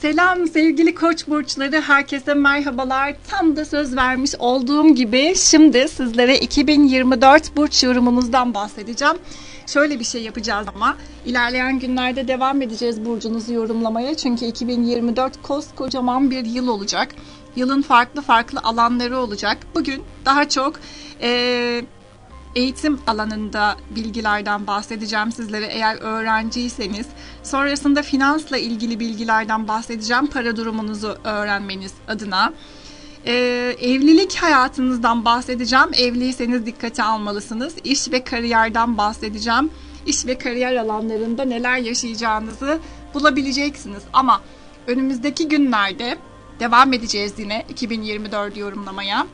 Selam sevgili koç burçları, herkese merhabalar. Tam da söz vermiş olduğum gibi şimdi sizlere 2024 burç yorumumuzdan bahsedeceğim. Şöyle bir şey yapacağız ama ilerleyen günlerde devam edeceğiz burcunuzu yorumlamaya. Çünkü 2024 koskocaman bir yıl olacak. Yılın farklı farklı alanları olacak. Bugün daha çok eee eğitim alanında bilgilerden bahsedeceğim sizlere eğer öğrenciyseniz. Sonrasında finansla ilgili bilgilerden bahsedeceğim para durumunuzu öğrenmeniz adına. Ee, evlilik hayatınızdan bahsedeceğim. Evliyseniz dikkate almalısınız. İş ve kariyerden bahsedeceğim. İş ve kariyer alanlarında neler yaşayacağınızı bulabileceksiniz. Ama önümüzdeki günlerde devam edeceğiz yine 2024 yorumlamaya.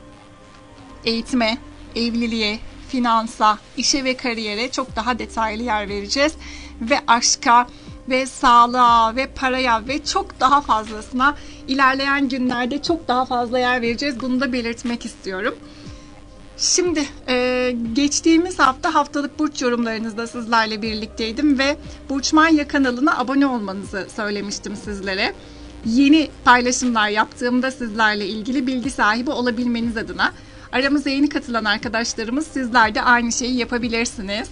Eğitime, evliliğe, finansa, işe ve kariyere çok daha detaylı yer vereceğiz. Ve aşka ve sağlığa ve paraya ve çok daha fazlasına ilerleyen günlerde çok daha fazla yer vereceğiz. Bunu da belirtmek istiyorum. Şimdi e, geçtiğimiz hafta haftalık burç yorumlarınızda sizlerle birlikteydim ve Burçman Ya kanalına abone olmanızı söylemiştim sizlere. Yeni paylaşımlar yaptığımda sizlerle ilgili bilgi sahibi olabilmeniz adına Aramıza yeni katılan arkadaşlarımız sizler de aynı şeyi yapabilirsiniz.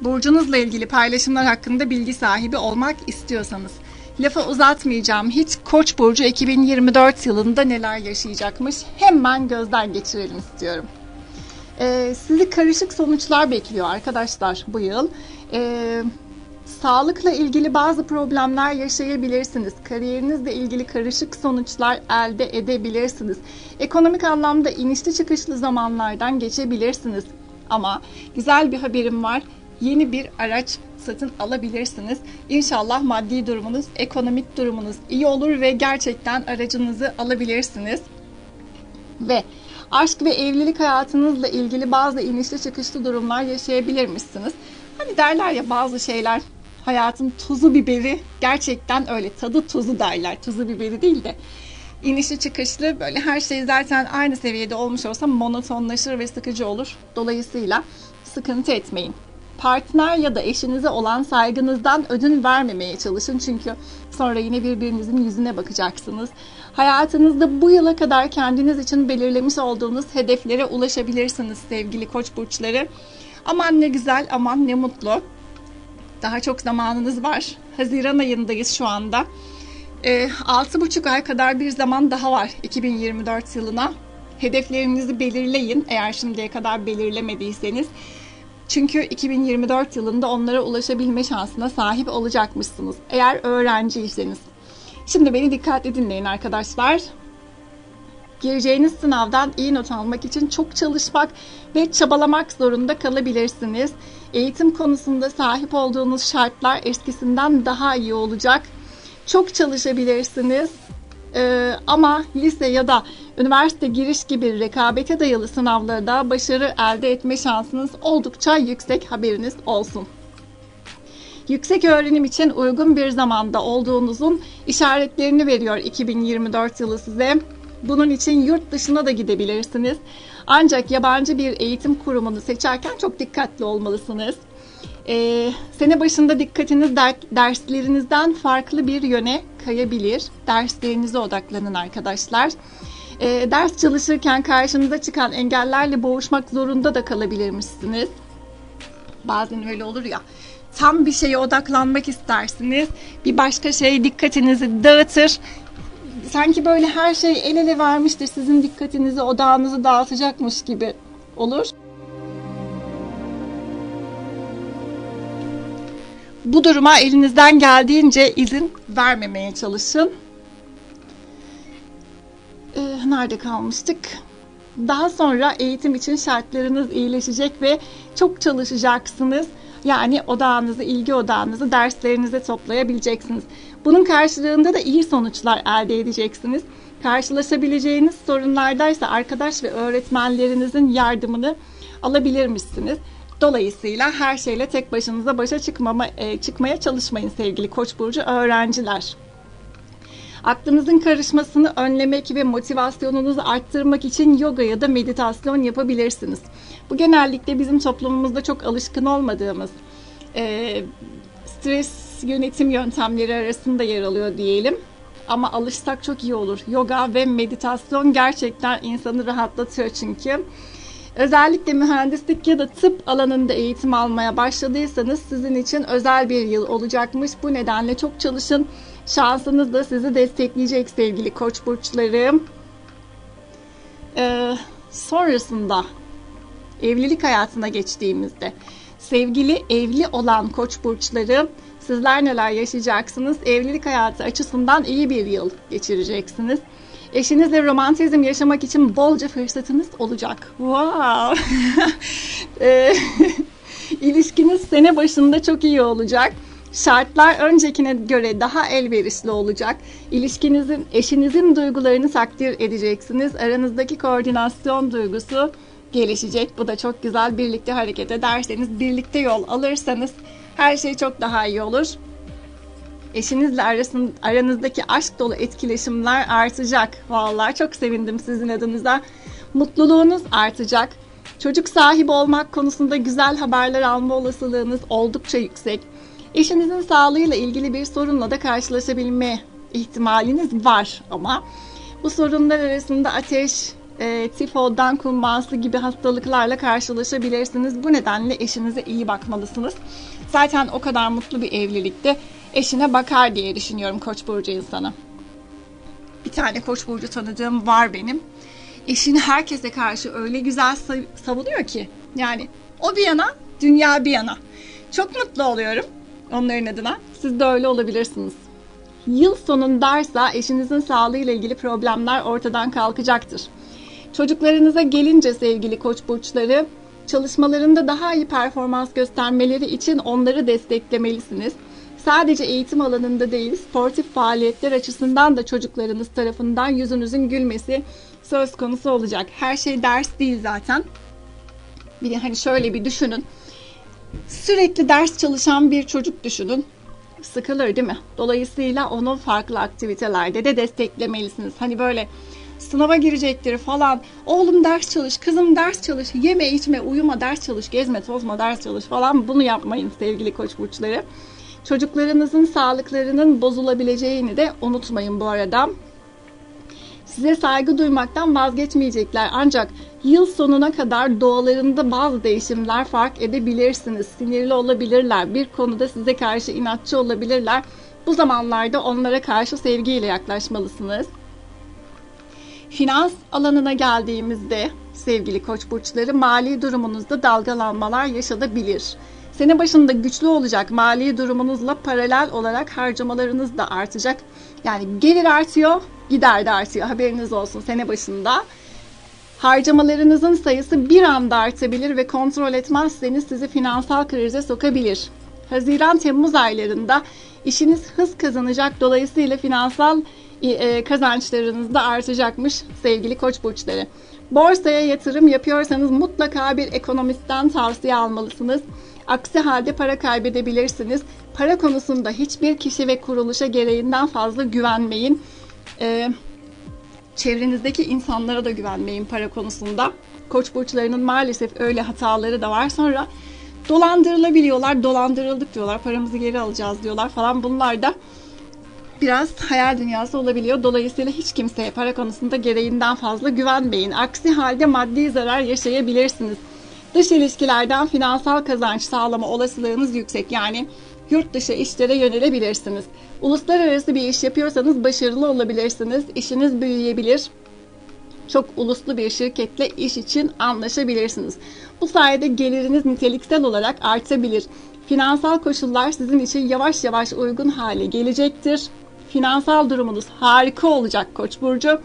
Burcunuzla ilgili paylaşımlar hakkında bilgi sahibi olmak istiyorsanız. Lafı uzatmayacağım. Hiç Koç burcu 2024 yılında neler yaşayacakmış hemen gözden geçirelim istiyorum. Ee, sizi karışık sonuçlar bekliyor arkadaşlar bu yıl. Ee, Sağlıkla ilgili bazı problemler yaşayabilirsiniz. Kariyerinizle ilgili karışık sonuçlar elde edebilirsiniz. Ekonomik anlamda inişli çıkışlı zamanlardan geçebilirsiniz. Ama güzel bir haberim var. Yeni bir araç satın alabilirsiniz. İnşallah maddi durumunuz, ekonomik durumunuz iyi olur ve gerçekten aracınızı alabilirsiniz. Ve aşk ve evlilik hayatınızla ilgili bazı inişli çıkışlı durumlar yaşayabilirmişsiniz. Hani derler ya bazı şeyler hayatın tuzu biberi gerçekten öyle tadı tuzu derler. Tuzu biberi değil de inişli çıkışlı böyle her şey zaten aynı seviyede olmuş olsa monotonlaşır ve sıkıcı olur. Dolayısıyla sıkıntı etmeyin. Partner ya da eşinize olan saygınızdan ödün vermemeye çalışın çünkü sonra yine birbirinizin yüzüne bakacaksınız. Hayatınızda bu yıla kadar kendiniz için belirlemiş olduğunuz hedeflere ulaşabilirsiniz sevgili koç burçları. Aman ne güzel, aman ne mutlu. Daha çok zamanınız var. Haziran ayındayız şu anda. E, ee, 6,5 ay kadar bir zaman daha var 2024 yılına. Hedeflerinizi belirleyin eğer şimdiye kadar belirlemediyseniz. Çünkü 2024 yılında onlara ulaşabilme şansına sahip olacakmışsınız. Eğer öğrenciyseniz. Şimdi beni dikkatli dinleyin arkadaşlar gireceğiniz sınavdan iyi not almak için çok çalışmak ve çabalamak zorunda kalabilirsiniz. Eğitim konusunda sahip olduğunuz şartlar eskisinden daha iyi olacak. Çok çalışabilirsiniz. Ee, ama lise ya da üniversite giriş gibi rekabete dayalı sınavlarda başarı elde etme şansınız oldukça yüksek haberiniz olsun. Yüksek öğrenim için uygun bir zamanda olduğunuzun işaretlerini veriyor 2024 yılı size. Bunun için yurt dışına da gidebilirsiniz. Ancak yabancı bir eğitim kurumunu seçerken çok dikkatli olmalısınız. Ee, sene başında dikkatiniz derslerinizden farklı bir yöne kayabilir. Derslerinize odaklanın arkadaşlar. Ee, ders çalışırken karşınıza çıkan engellerle boğuşmak zorunda da kalabilirmişsiniz. Bazen öyle olur ya tam bir şeye odaklanmak istersiniz. Bir başka şey dikkatinizi dağıtır sanki böyle her şey el ele vermiştir sizin dikkatinizi, odağınızı dağıtacakmış gibi olur. Bu duruma elinizden geldiğince izin vermemeye çalışın. Ee, nerede kalmıştık? Daha sonra eğitim için şartlarınız iyileşecek ve çok çalışacaksınız. Yani odağınızı, ilgi odağınızı derslerinize toplayabileceksiniz. Bunun karşılığında da iyi sonuçlar elde edeceksiniz. Karşılaşabileceğiniz sorunlardaysa arkadaş ve öğretmenlerinizin yardımını alabilirmişsiniz. Dolayısıyla her şeyle tek başınıza başa çıkmama, e, çıkmaya çalışmayın sevgili Koç burcu öğrenciler. Aklınızın karışmasını önlemek ve motivasyonunuzu arttırmak için yoga ya da meditasyon yapabilirsiniz. Bu genellikle bizim toplumumuzda çok alışkın olmadığımız, e, stres yönetim yöntemleri arasında yer alıyor diyelim. Ama alışsak çok iyi olur. Yoga ve meditasyon gerçekten insanı rahatlatıyor çünkü. Özellikle mühendislik ya da tıp alanında eğitim almaya başladıysanız sizin için özel bir yıl olacakmış. Bu nedenle çok çalışın. Şansınız da sizi destekleyecek sevgili koç burçlarım. Ee, sonrasında evlilik hayatına geçtiğimizde sevgili evli olan koç burçları sizler neler yaşayacaksınız? Evlilik hayatı açısından iyi bir yıl geçireceksiniz. Eşinizle romantizm yaşamak için bolca fırsatınız olacak. Wow! e, ilişkiniz sene başında çok iyi olacak. Şartlar öncekine göre daha elverişli olacak. İlişkinizin, eşinizin duygularını takdir edeceksiniz. Aranızdaki koordinasyon duygusu gelişecek. Bu da çok güzel. Birlikte hareket ederseniz, birlikte yol alırsanız her şey çok daha iyi olur. Eşinizle arasın, aranızdaki aşk dolu etkileşimler artacak. Vallahi çok sevindim sizin adınıza. Mutluluğunuz artacak. Çocuk sahibi olmak konusunda güzel haberler alma olasılığınız oldukça yüksek. Eşinizin sağlığıyla ilgili bir sorunla da karşılaşabilme ihtimaliniz var ama bu sorunlar arasında ateş, e, tifodan kumbağası gibi hastalıklarla karşılaşabilirsiniz. Bu nedenle eşinize iyi bakmalısınız. Zaten o kadar mutlu bir evlilikte eşine bakar diye düşünüyorum Koç burcu insanı. Bir tane Koç burcu tanıdığım var benim. Eşini herkese karşı öyle güzel savunuyor ki. Yani o bir yana, dünya bir yana. Çok mutlu oluyorum onların adına. Siz de öyle olabilirsiniz. Yıl sonundaysa eşinizin sağlığıyla ilgili problemler ortadan kalkacaktır. Çocuklarınıza gelince sevgili koç burçları, çalışmalarında daha iyi performans göstermeleri için onları desteklemelisiniz. Sadece eğitim alanında değil, sportif faaliyetler açısından da çocuklarınız tarafından yüzünüzün gülmesi söz konusu olacak. Her şey ders değil zaten. Bir hani şöyle bir düşünün. Sürekli ders çalışan bir çocuk düşünün. Sıkılır değil mi? Dolayısıyla onu farklı aktivitelerde de desteklemelisiniz. Hani böyle sınava girecektir falan. Oğlum ders çalış, kızım ders çalış, yeme içme, uyuma, ders çalış, gezme, tozma, ders çalış falan. Bunu yapmayın sevgili koç burçları. Çocuklarınızın sağlıklarının bozulabileceğini de unutmayın bu arada. Size saygı duymaktan vazgeçmeyecekler ancak yıl sonuna kadar doğalarında bazı değişimler fark edebilirsiniz. Sinirli olabilirler, bir konuda size karşı inatçı olabilirler. Bu zamanlarda onlara karşı sevgiyle yaklaşmalısınız. Finans alanına geldiğimizde sevgili koç burçları mali durumunuzda dalgalanmalar yaşanabilir. Sene başında güçlü olacak mali durumunuzla paralel olarak harcamalarınız da artacak. Yani gelir artıyor, gider de artıyor. Haberiniz olsun sene başında. Harcamalarınızın sayısı bir anda artabilir ve kontrol etmezseniz sizi finansal krize sokabilir. Haziran-Temmuz aylarında işiniz hız kazanacak. Dolayısıyla finansal e, kazançlarınız da artacakmış sevgili koç burçları. Borsaya yatırım yapıyorsanız mutlaka bir ekonomistten tavsiye almalısınız. Aksi halde para kaybedebilirsiniz. Para konusunda hiçbir kişi ve kuruluşa gereğinden fazla güvenmeyin. Ee, çevrenizdeki insanlara da güvenmeyin para konusunda. Koç burçlarının maalesef öyle hataları da var. Sonra dolandırılabiliyorlar, dolandırıldık diyorlar, paramızı geri alacağız diyorlar falan. Bunlar da biraz hayal dünyası olabiliyor. Dolayısıyla hiç kimseye para konusunda gereğinden fazla güvenmeyin. Aksi halde maddi zarar yaşayabilirsiniz. Dış ilişkilerden finansal kazanç sağlama olasılığınız yüksek. Yani yurt dışı işlere yönelebilirsiniz. Uluslararası bir iş yapıyorsanız başarılı olabilirsiniz. İşiniz büyüyebilir. Çok uluslu bir şirketle iş için anlaşabilirsiniz. Bu sayede geliriniz niteliksel olarak artabilir. Finansal koşullar sizin için yavaş yavaş uygun hale gelecektir. Finansal durumunuz harika olacak Koç burcu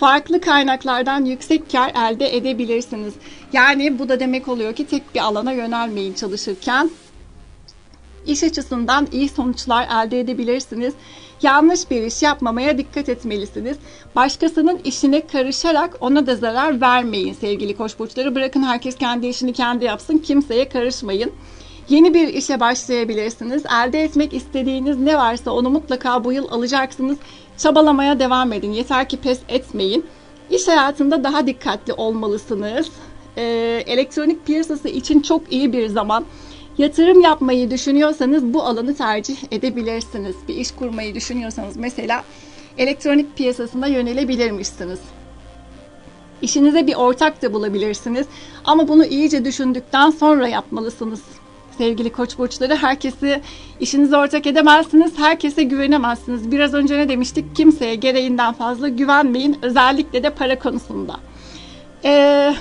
farklı kaynaklardan yüksek kar elde edebilirsiniz. Yani bu da demek oluyor ki tek bir alana yönelmeyin çalışırken. İş açısından iyi sonuçlar elde edebilirsiniz. Yanlış bir iş yapmamaya dikkat etmelisiniz. Başkasının işine karışarak ona da zarar vermeyin sevgili koç burçları. Bırakın herkes kendi işini kendi yapsın. Kimseye karışmayın. Yeni bir işe başlayabilirsiniz. Elde etmek istediğiniz ne varsa onu mutlaka bu yıl alacaksınız. Çabalamaya devam edin. Yeter ki pes etmeyin. İş hayatında daha dikkatli olmalısınız. Ee, elektronik piyasası için çok iyi bir zaman. Yatırım yapmayı düşünüyorsanız bu alanı tercih edebilirsiniz. Bir iş kurmayı düşünüyorsanız mesela elektronik piyasasına yönelebilirmişsiniz. İşinize bir ortak da bulabilirsiniz. Ama bunu iyice düşündükten sonra yapmalısınız. Sevgili koç burçları herkesi işinize ortak edemezsiniz. Herkese güvenemezsiniz. Biraz önce ne demiştik? Kimseye gereğinden fazla güvenmeyin. Özellikle de para konusunda. Eee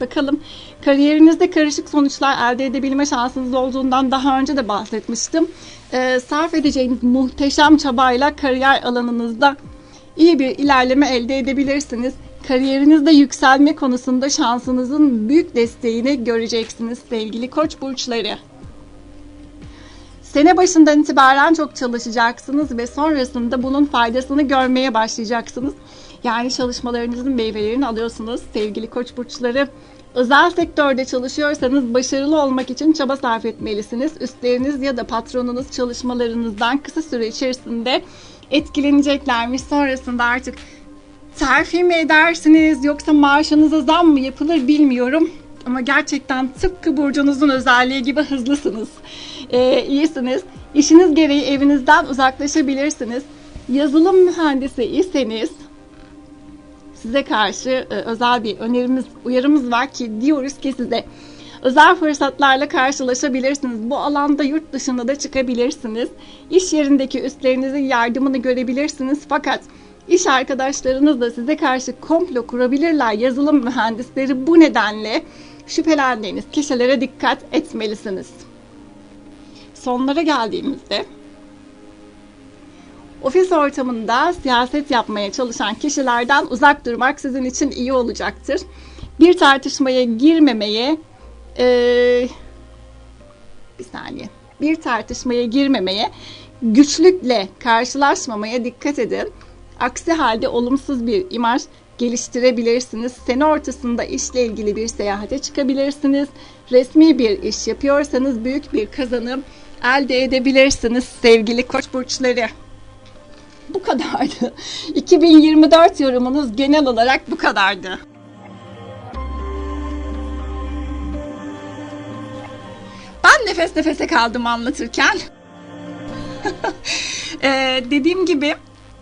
Bakalım kariyerinizde karışık sonuçlar elde edebilme şansınız olduğundan daha önce de bahsetmiştim. Ee, sarf edeceğiniz muhteşem çabayla kariyer alanınızda iyi bir ilerleme elde edebilirsiniz. Kariyerinizde yükselme konusunda şansınızın büyük desteğini göreceksiniz sevgili koç burçları. Sene başından itibaren çok çalışacaksınız ve sonrasında bunun faydasını görmeye başlayacaksınız. Yani çalışmalarınızın meyvelerini alıyorsunuz sevgili koç burçları. Özel sektörde çalışıyorsanız başarılı olmak için çaba sarf etmelisiniz. Üstleriniz ya da patronunuz çalışmalarınızdan kısa süre içerisinde etkileneceklermiş. Sonrasında artık terfi mi edersiniz yoksa maaşınıza zam mı yapılır bilmiyorum. Ama gerçekten tıpkı burcunuzun özelliği gibi hızlısınız. Ee, iyisiniz. İşiniz gereği evinizden uzaklaşabilirsiniz. Yazılım mühendisi iseniz size karşı e, özel bir önerimiz, uyarımız var ki diyoruz ki size özel fırsatlarla karşılaşabilirsiniz. Bu alanda yurt dışına da çıkabilirsiniz. İş yerindeki üstlerinizin yardımını görebilirsiniz. Fakat iş arkadaşlarınız da size karşı komplo kurabilirler. Yazılım mühendisleri bu nedenle şüphelendiğiniz kişilere dikkat etmelisiniz. Sonlara geldiğimizde Ofis ortamında siyaset yapmaya çalışan kişilerden uzak durmak sizin için iyi olacaktır. Bir tartışmaya girmemeye, ee, bir saniye, bir tartışmaya girmemeye, güçlükle karşılaşmamaya dikkat edin. Aksi halde olumsuz bir imaj geliştirebilirsiniz. Sene ortasında işle ilgili bir seyahate çıkabilirsiniz. Resmi bir iş yapıyorsanız büyük bir kazanım elde edebilirsiniz sevgili koç burçları bu kadardı. 2024 yorumunuz genel olarak bu kadardı. Ben nefes nefese kaldım anlatırken. ee, dediğim gibi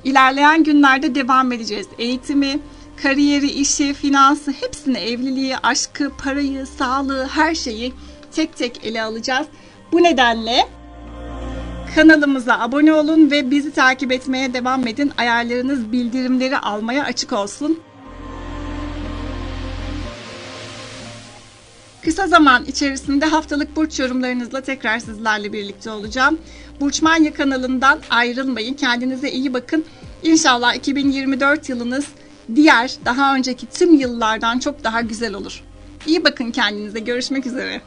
ilerleyen günlerde devam edeceğiz. Eğitimi, kariyeri, işi, finansı hepsini, evliliği, aşkı, parayı, sağlığı, her şeyi tek tek ele alacağız. Bu nedenle Kanalımıza abone olun ve bizi takip etmeye devam edin. Ayarlarınız bildirimleri almaya açık olsun. Kısa zaman içerisinde haftalık burç yorumlarınızla tekrar sizlerle birlikte olacağım. Burç kanalından ayrılmayın. Kendinize iyi bakın. İnşallah 2024 yılınız diğer daha önceki tüm yıllardan çok daha güzel olur. İyi bakın kendinize. Görüşmek üzere.